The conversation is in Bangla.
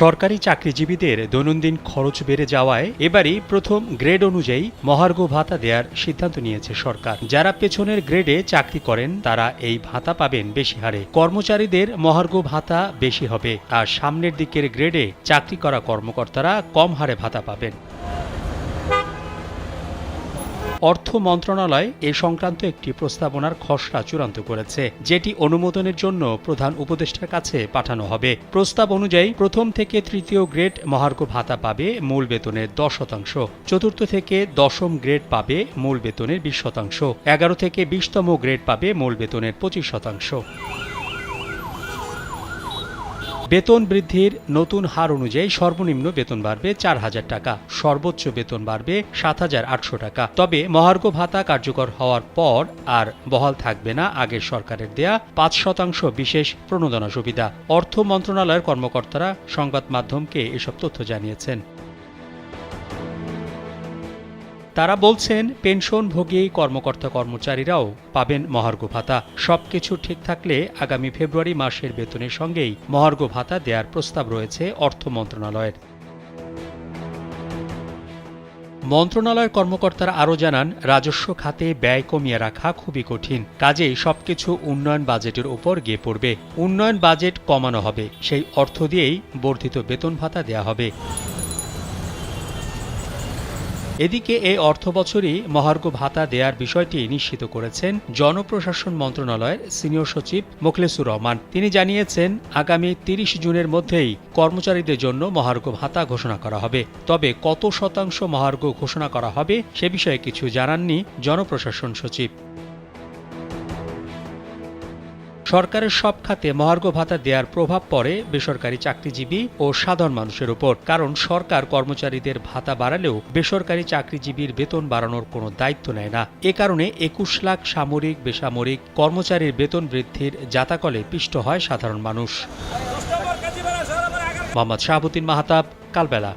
সরকারি চাকরিজীবীদের দৈনন্দিন খরচ বেড়ে যাওয়ায় এবারই প্রথম গ্রেড অনুযায়ী মহার্ঘ ভাতা দেওয়ার সিদ্ধান্ত নিয়েছে সরকার। যারা পেছনের গ্রেডে চাকরি করেন, তারা এই ভাতা পাবেন বেশি হারে। কর্মচারীদের মহার্ঘ ভাতা বেশি হবে। আর সামনের দিকের গ্রেডে চাকরি করা কর্মকর্তারা কম হারে ভাতা পাবেন। অর্থ মন্ত্রণালয় এ সংক্রান্ত একটি প্রস্তাবনার খসড়া চূড়ান্ত করেছে, যেটি অনুমোদনের জন্য প্রধান উপদেষ্টার কাছে পাঠানো হবে। প্রস্তাব অনুযায়ী প্রথম থেকে তৃতীয় গ্রেড মহার্ঘ ভাতা পাবে মূল বেতনের দশ শতাংশ, চতুর্থ থেকে দশম গ্রেড পাবে মূল বেতনের বিশ শতাংশ, এগারো থেকে বিশতম গ্রেড পাবে মূল বেতনের পঁচিশ শতাংশ। বেতন বৃদ্ধির নতুন হার অনুযায়ী সর্বনিম্ন বেতন বাড়বে চার হাজার টাকা, সর্বোচ্চ বেতন বাড়বে সাত হাজার আটশো টাকা। তবে মহার্ঘ ভাতা কার্যকর হওয়ার পর আর বহাল থাকবে না আগের সরকারের দেয়া পাঁচ শতাংশ বিশেষ প্রণোদনা সুবিধা। অর্থ মন্ত্রণালয়ের কর্মকর্তারা সংবাদ মাধ্যমকে এসব তথ্য জানিয়েছেন। তারা বলছেন, পেনশনভোগী কর্মকর্তা কর্মচারীরাও পাবেন মহার্ঘ ভাতা। সবকিছু ঠিক থাকলে আগামী ফেব্রুয়ারি মাসের বেতনের সঙ্গেই মহার্ঘ ভাতা দেওয়ার প্রস্তাব রয়েছে অর্থ মন্ত্রণালয়ের। মন্ত্রণালয়ের কর্মকর্তারা আরও জানান, রাজস্ব খাতে ব্যয় কমিয়ে রাখা খুবই কঠিন। কাজেই সবকিছু উন্নয়ন বাজেটের উপর গিয়ে পড়বে। উন্নয়ন বাজেট কমানো হবে। সেই অর্থ দিয়েই বর্ধিত বেতন ভাতা দেওয়া হবে। এদিকে এই অর্থ বছরই মহার্ঘ ভাতা দেয়ার বিষয়টি নিশ্চিত করেছেন জনপ্রশাসন মন্ত্রণালয়ের সিনিয়র সচিব মোখলেসুর রহমান। তিনি জানিয়েছেন, আগামী তিরিশ জুনের মধ্যেই কর্মচারীদের জন্য মহার্ঘ ভাতা ঘোষণা করা হবে। তবে কত শতাংশ মহার্ঘ ঘোষণা করা হবে সে বিষয়ে কিছু জানাননি জনপ্রশাসন সচিব। সরকারের সব খাতে মহার্ঘ ভাতা দেওয়ার প্রভাব পড়ে বেসরকারি চাকরিজীবী ও সাধারণ মানুষের উপর। কারণ সরকার কর্মচারীদের ভাতা বাড়ালেও বেসরকারি চাকরিজীবীর বেতন বাড়ানোর কোনো দায়িত্ব নেয় না। এ কারণে একুশ লাখ সামরিক, বেসামরিক কর্মচারীর বেতন বৃদ্ধির জাতাকলে পিষ্ট হয় সাধারণ মানুষ। মোহাম্মদ শাহাবুদ্দিন মাহাতাব, কালবেলা।